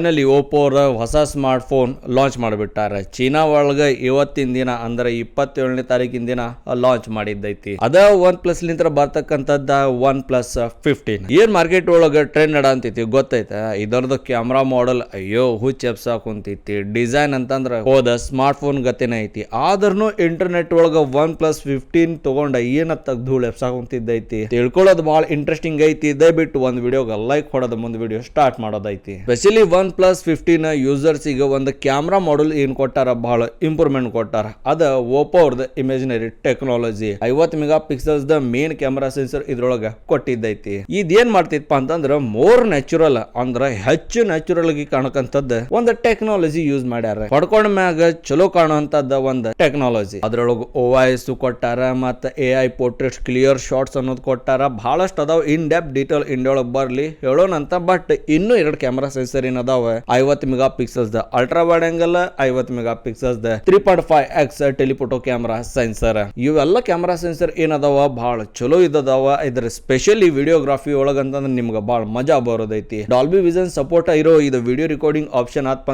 Finally Oppo ಅವ್ರ ಹೊಸ smart phone launch ಮಾಡಿಬಿಟ್ಟಾರ. ಚೀನಾ ಒಳಗ ಇವತ್ತಿನ ದಿನ, ಅಂದ್ರೆ ಇಪ್ಪತ್ತೇಳನೇ ತಾರೀಕಿನ ದಿನ, ಲಾಂಚ್ ಮಾಡಿದ್ದೈತಿ. ಅದ ಒನ್ ಪ್ಲಸ್ ಲಿಂತ್ರ ಬರ್ತಕ್ಕಂಥದ್ದ ಒನ್ ಪ್ಲಸ್ ಫಿಫ್ಟೀನ್. ಏನ್ ಮಾರ್ಕೆಟ್ ಒಳಗ ಟ್ರೆಂಡ್ ನಡಂತೈತಿ ಗೊತ್ತೈತೆ? ಇದರದ್ದು ಕ್ಯಾಮ್ರಾ ಮಾಡೆಲ್, ಅಯ್ಯೋ ಎಪ್ಸ ಕುಂತೈತಿ ಡಿಸೈನ್ ಅಂತಂದ್ರ ಹೋದ ಸ್ಮಾರ್ಟ್ ಫೋನ್ ಗತಿನ ಐತಿ. ಆದ್ರೂ ಇಂಟರ್ನೆಟ್ ಒಳಗ ಒನ್ ಪ್ಲಸ್ ಫಿಫ್ಟೀನ್ ತಗೊಂಡ ಏನ ಧೂಳು ಎಪ್ಸ ಕುಂತಿದ್ದೈತಿ? ತಿಳ್ಕೊಳ್ಳೋದು ಬಹಳ ಇಂಟ್ರೆಸ್ಟಿಂಗ್ ಐತಿ. ದಯವಿಟ್ಟು ಒಂದ್ ವಿಡಿಯೋಗ ಲೈಕ್ ಕೊಡೋದ, ಮುಂದ್ ವಿಡಿಯೋ ಸ್ಟಾರ್ಟ್ ಮಾಡೋದೈತಿ. Specially OnePlus fifteen users ಈಗ ಒಂದು ಕ್ಯಾಮ್ರಾ ಮಾಡಲ್ ಏನು ಕೊಟ್ಟಾರ? ಬಹಳ ಇಂಪ್ರೂವ್ಮೆಂಟ್ ಕೊಟ್ಟಾರ. ಅದ ಓಪೋ ಅವ್ರದ್ದು ಇಮೇಜಿನರಿ ಟೆಕ್ನಾಲಜಿ ಐವತ್ ಮೆಗಾ ಪಿಕ್ಸೆಲ್ಸ್ ದ ಮೇನ್ ಕ್ಯಾಮ್ರಾ ಸೆನ್ಸರ್ ಇದ್ರೊಳಗೆ ಕೊಟ್ಟಿದ್ದೈತಿ. ಇದೇನ್ ಮಾಡ್ತಿತ್ತಪ್ಪ ಅಂತಂದ್ರ ಮೋರ್ ನ್ಯಾಚುರಲ್ ಅಂದ್ರ ಹೆಚ್ಚು ನ್ಯಾಚುರಲ್ ಆಗಿ ಕಾಣಕಂತದ್ದು ಒಂದು ಟೆಕ್ನಾಲಜಿ ಯೂಸ್ ಮಾಡ್ಯಾರ. ಹೊಡ್ಕೊಂಡ ಮ್ಯಾಗ ಚಲೋ ಕಾಣುವಂತದ್ದ ಒಂದು ಟೆಕ್ನಾಲಜಿ ಅದ್ರೊಳಗೆ ಓ ಕೊಟ್ಟಾರ, ಮತ್ತೆ A I portrait clear shots ಅನ್ನೋದು ಕೊಟ್ಟಾರ. ಬಹಳಷ್ಟು ಅದಾವ. ಇನ್ ಡೆಪ್ ಡೀಟೇಲ್ ಇಂಡಿಯೊಳಗೆ ಬರಲಿ ಹೇಳೋಣಂತ ಬಟ್ ಇನ್ನೂ ಎರಡು ಕ್ಯಾಮ್ರಾ ಸೆನ್ಸರ್ ಏನ್ ಅದಾವ. ಐವತ್ತು ಮೆಗಾ ಪಿಕ್ಸಲ್ಸ್ ದ ಅಲ್ಟ್ರಾ ವೈಡ್ ಆಂಗಲ್ ಐವತ್ತು mega pixels the three point five X telephoto camera sensor ಇವೆಲ್ಲ ಕ್ಯಾಮ್ರಾ ಸೆನ್ಸರ್ ಏನದಾವ? ಬಹಳ ಚಲೋ ಇದ್ದದಾವ. ಇದ್ರ ಸ್ಪೆಷಲಿ ವಿಡಿಯೋಗ್ರಾಫಿ ಒಳಗಂತಂದ್ರೆ ನಿಮ್ಗೆ ಬಹಳ ಮಜಾ ಬರೋದೈತಿ. ಡಾಲ್ಬಿ ವಿಷನ್ ಸಪೋರ್ಟ್ ಇರೋ ಇದು video recording option ಆತ್ಪ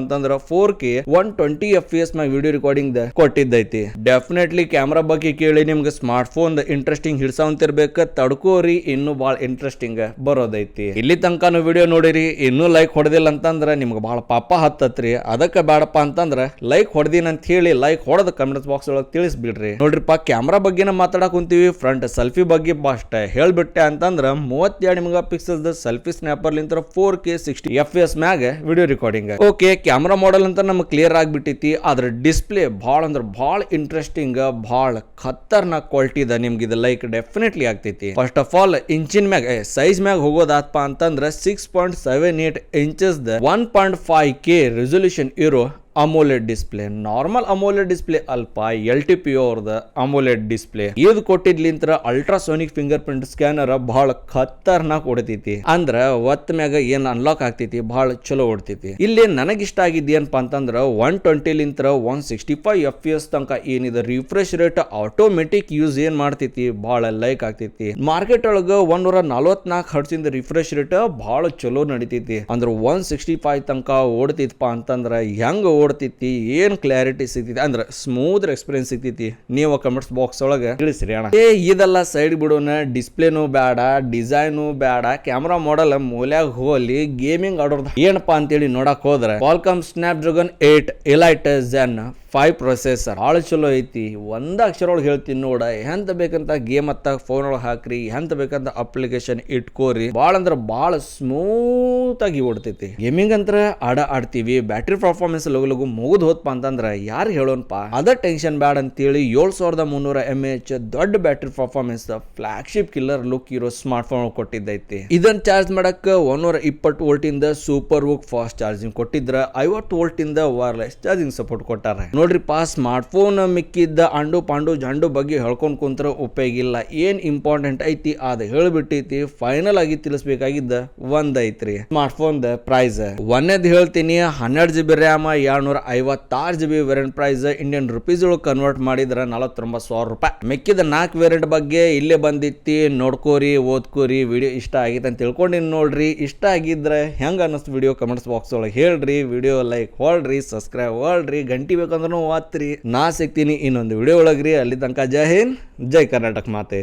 four K one twenty F S ಮ್ಯಾಗ ವಿಡಿಯೋ ರೆಕಾರ್ಡಿಂಗ್ ಕೊಟ್ಟಿದ್ದೈತಿ. ಡೆಫಿನೆಟ್ಲಿ ಕ್ಯಾಮ್ರಾ ಬಗ್ಗೆ ಕೇಳಿ ನಿಮ್ಗೆ ಸ್ಮಾರ್ಟ್ ಫೋನ್ ಇಂಟ್ರೆಸ್ಟಿಂಗ್ ಹಿಡ್ಸಂತಿರ್ಬೇಕು ತಡ್ಕೋರಿ, ಇನ್ನೂ ಭಾಳ ಇಂಟ್ರೆಸ್ಟಿಂಗ್ ಬರೋದೈತಿ. ಇಲ್ಲಿ ತನಕ ವಿಡಿಯೋ ನೋಡಿರಿ, ಇನ್ನೂ ಲೈಕ್ ಹೊಡೆದಿಲ್ಲ ಅಂತಂದ್ರೆ ನಿಮ್ಗೆ ಭಾಳ ಪಾಪ ಹತ್ತತ್ರಿ. ಅದಕ್ಕೆ ಬೇಡಪ್ಪ ಅಂತಂದ್ರೆ ಲೈಕ್ ಹೊಡೆದಿನ ಅಂತ ಹೇಳಿ ಲೈಕ್ ಹೊಡೆದು ಕಮೆಂಟ್ಸ್ ಬಾಕ್ಸ್ ಒಳಗೆ ತಿಳಿಸ್ಬಿಡ್ರಿ. ನೋಡ್ರಿಪ್ಪ ಕ್ಯಾಮ್ರಾ ಬಗ್ಗೆನ ಮಾತಾಡಕ್ ಕುಂತೀವಿ ಫ್ರಂಟ್ ಸೆಲ್ಫಿ ಬಗ್ಗೆ ಅಷ್ಟೇ. ಹೇಳ್ಬಿಟ್ಟೆ ಅಂತಂದ್ರೆ ಮೂವತ್ತೆರಡು ಮೆಗಾ ದ ಸೆಲ್ಫಿ ಸ್ನ್ಯಾಪರ್ ಲಿಂತ four K sixty F S ಮ್ಯಾಗ video recording okay camera model ಅಂತ ನಮ್ಗೆ ಕ್ಲಿಯರ್ ಆಗಿಬಿಟ್ಟೈತಿ, ಆದ್ರೆ ಡಿಸ್ಪ್ಲೇ ಭಾಳ ಅಂದ್ರೆ ಭಾಳ ಇಂಟ್ರೆಸ್ಟಿಂಗ್ ಭಾಳ ಖತರ್ನಾಕ್ ಕ್ವಾಲಿಟಿ ಇದೆ ನಿಮ್ಗೆ ಇದು ಲೈಕ್ ಡೆಫಿನೆಟ್ಲಿ ಆಗ್ತೈತಿ. ಫಸ್ಟ್ ಆಫ್ ಆಲ್ ಇಂಚಿನ ಮ್ಯಾಗ ಸೈಜ್ ಮ್ಯಾಗ ಹೋಗೋದಾತ್ಪ ಅಂತಂದ್ರೆ six point seven eight inches one point five K resolution ಇರೋ AMOLED display normal AMOLED display ಅಲ್ಪ ಎಲ್ ಟಿ ಪಿ ಅವ್ರದ ಅಮೋಲೆಡ್ ಡಿಸ್ಪ್ಲೇ ಇದು ಕೊಟ್ಟಿದ್ಲಿಂತ್ರ ಅಲ್ಟ್ರಾಸೋನಿಕ್ ಫಿಂಗರ್ ಪ್ರಿಂಟ್ ಸ್ಕ್ಯಾನರ್ ಬಹಳ ಖತರ್ನಾಕ್ ಹೊಡಿತೈತಿ. ಅಂದ್ರ ಒತ್ತ ಮ್ಯಾಗ ಏನ್ ಅನ್ಲಾಕ್ ಆಗ್ತೈತಿ ಬಹಳ ಚಲೋ ಹೊಡ್ತೈತಿ. ಇಲ್ಲಿ ನನಗೆ ಇಷ್ಟ ಆಗಿದ್ದೇನಪ್ಪ ಅಂತಂದ್ರ one twenty ಲಿಂತ್ರ one sixty five F S ತನಕ ಏನಿದೆ ರಿಫ್ರೆಶ್ ರೇಟ್ ಆಟೋಮೆಟಿಕ್ ಯೂಸ್ ಏನ್ ಮಾಡ್ತೈತಿ ಬಹಳ ಲೈಕ್ ಆಗ್ತೈತಿ. ಮಾರ್ಕೆಟ್ ಒಳಗ ಒಂದೂರ ನಲವತ್ನಾಲ್ಕು ಹರ್ಸಿಂದ ರಿಫ್ರೆಶ್ ರೇಟ್ ಬಹಳ ಚಲೋ ನಡಿತೈತಿ. ಅಂದ್ರ ಒನ್ ಸಿಕ್ಸ್ಟಿ ಫೈವ್ ತನಕ ಓಡ್ತಿತ್ತಪ್ಪ ಅಂತಂದ್ರ ಹೆಂಗ್ ಓಡ್ತೈತಿ ಏನ್ ಕ್ಲಾರಿಟಿ ಸಿಗ್ತೈತಿ ಅಂದ್ರೆ ಸ್ಮೂತ್ ಎಕ್ಸ್ಪೀರಿಯನ್ಸ್ ಸಿಗ್ತೈತಿ ನೀವು ಕಮೆಂಟ್ಸ್ ಬಾಕ್ಸ್ ಒಳಗೆ ತಿಳಿಸ್ರಿ ಅಣ್ಣ. ಏ, ಇದೆಲ್ಲ ಸೈಡ್ ಬಿಡೋಣ ಡಿಸ್ಪ್ಲೇನು ಬೇಡ ಡಿಸೈನು ಬೇಡ ಕ್ಯಾಮ್ರಾ ಮಾಡೆಲ್ ಮೂಲ್ಯಾಗ ಹೋಗಲಿ ಗೇಮಿಂಗ್ ಆಡೋದ ಏನಪ್ಪಾ ಅಂತೇಳಿ ನೋಡಕ್ ಹೋದ್ರೆ Qualcomm Snapdragon eight elite gen five processor ಭಾಳ ಚಲೋ ಐತಿ, ಒಂದ ಅಕ್ಷರ ಒಳಗೆ ಹೇಳ್ತೀನಿ ನೋಡ, ಎಂತ ಬೇಕಂತ ಗೇಮ್ ಅತ್ತ ಫೋನ್ ಒಳಗೆ ಹಾಕ್ರಿ, ಎಂತ ಬೇಕಂತ ಅಪ್ಲಿಕೇಶನ್ ಇಟ್ಕೋರಿ ಭಾಳ ಅಂದ್ರೆ ಭಾಳ ಸ್ಮೂತ್ ಆಗಿ ಓಡ್ತೈತಿ. ಗೇಮಿಂಗ್ ಅಂತ ಆಡ ಆಡ್ತೀವಿ ಬ್ಯಾಟ್ರಿ ಪರ್ಫಾರ್ಮೆನ್ಸ್ ಲಗು ಲಗು ಮುಗಿದ್ ಹೋದ್ಪಾ ಅಂತಂದ್ರೆ ಯಾರು ಹೇಳೋನ್ಪ, ಅದ ಟೆನ್ಷನ್ ಬ್ಯಾಡ ಅಂತೇಳಿ ಏಳು ಸಾವಿರದ ಮುನ್ನೂರ ಎಂ ಎಚ್ ದೊಡ್ಡ battery performance flagship killer look ಇರೋ ಸ್ಮಾರ್ಟ್ ಫೋನ್ ಕೊಟ್ಟಿದ್ದೈತಿ. ಇದನ್ನ ಚಾರ್ಜ್ ಮಾಡಕ್ ಒಂದೂರ ಇಪ್ಪತ್ತು ವೋಲ್ಟ್ ಇಂದ ಸೂಪರ್ ವುಕ್ ಫಾಸ್ಟ್ ಚಾರ್ಜಿಂಗ್ ಕೊಟ್ಟಿದ್ರ, ಐವತ್ತು ವೋಲ್ಟ್ ಇಂದ ವೈರ್ಲೆಸ್ ಚಾರ್ಜಿಂಗ್ ಸಪೋರ್ಟ್ ಕೊಟ್ಟಾರ. ನೋಡ್ರಿಪ್ಪ ಸ್ಮಾರ್ಟ್ ಫೋನ್ ಮಿಕ್ಕಿದ್ದ ಅಂಡು ಪಾಂಡು ಜಂಡು ಬಗ್ಗೆ ಹೇಳ್ಕೊಂಡು ಕುಂತ್ರ ಉಪಯೋಗ ಇಲ್ಲ. ಏನ್ ಇಂಪಾರ್ಟೆಂಟ್ ಐತಿ? ಅದು ಹೇಳಿಬಿಟ್ಟೈತಿ. ಫೈನಲ್ ಆಗಿ ತಿಳಿಸ್ಬೇಕಾಗಿದ್ದ ಒಂದ್ ಐತ್ರಿ. ಸ್ಮಾರ್ಟ್ ಫೋನ್ ಪ್ರೈಸ್ ಒಂದೇದ್ ಹೇಳ್ತೀನಿ, ಹನ್ನೆರಡು ಜಿ ಬಿ ರ್ಯಾಮ್ ಎರಡ್ನೂರ ಐವತ್ತಾರು G B variant price Indian rupees ಒಳಗೆ ಕನ್ವರ್ಟ್ ಮಾಡಿದ್ರೆ ನಲವತ್ತೊಂಬತ್ತು ಸಾವಿರ ರೂಪಾಯಿ. ಮಿಕ್ಕಿದ ನಾಲ್ಕು ವೇರಿಯಂಟ್ ಬಗ್ಗೆ ಇಲ್ಲೇ ಬಂದಿತ್ತಿ, ನೋಡ್ಕೋರಿ, ಓದ್ಕೋರಿ ವಿಡಿಯೋ ಇಷ್ಟ ಆಗೈತೆ ಅಂತ ತಿಳ್ಕೊಂಡಿನಿ ನೋಡ್ರಿ. ಇಷ್ಟ ಆಗಿದ್ರೆ ಹೆಂಗ ಅನ್ನಿಸ್ತು ವಿಡಿಯೋ ಕಮೆಂಟ್ಸ್ ಬಾಕ್ಸ್ ಒಳಗೆ ಹೇಳ್ರಿ. ವಿಡಿಯೋ ಲೈಕ್ ಹೊಳ್ರಿ ಸಬ್ಸ್ಕ್ರೈಬ್ ಹೊಳ್ರಿ. ಗಂಟಿ ಬೇಕಂದ್ರೂ ವಾತ್ರಿ ನಾ ಸಿಗ್ತೀನಿ ಇನ್ನೊಂದು ವಿಡಿಯೋ ಒಳಗ್ರಿ. ಅಲ್ಲಿ ತನಕ ಜೈ ಹಿಂದ್ ಜೈ ಕರ್ನಾಟಕ ಮಾತೆ.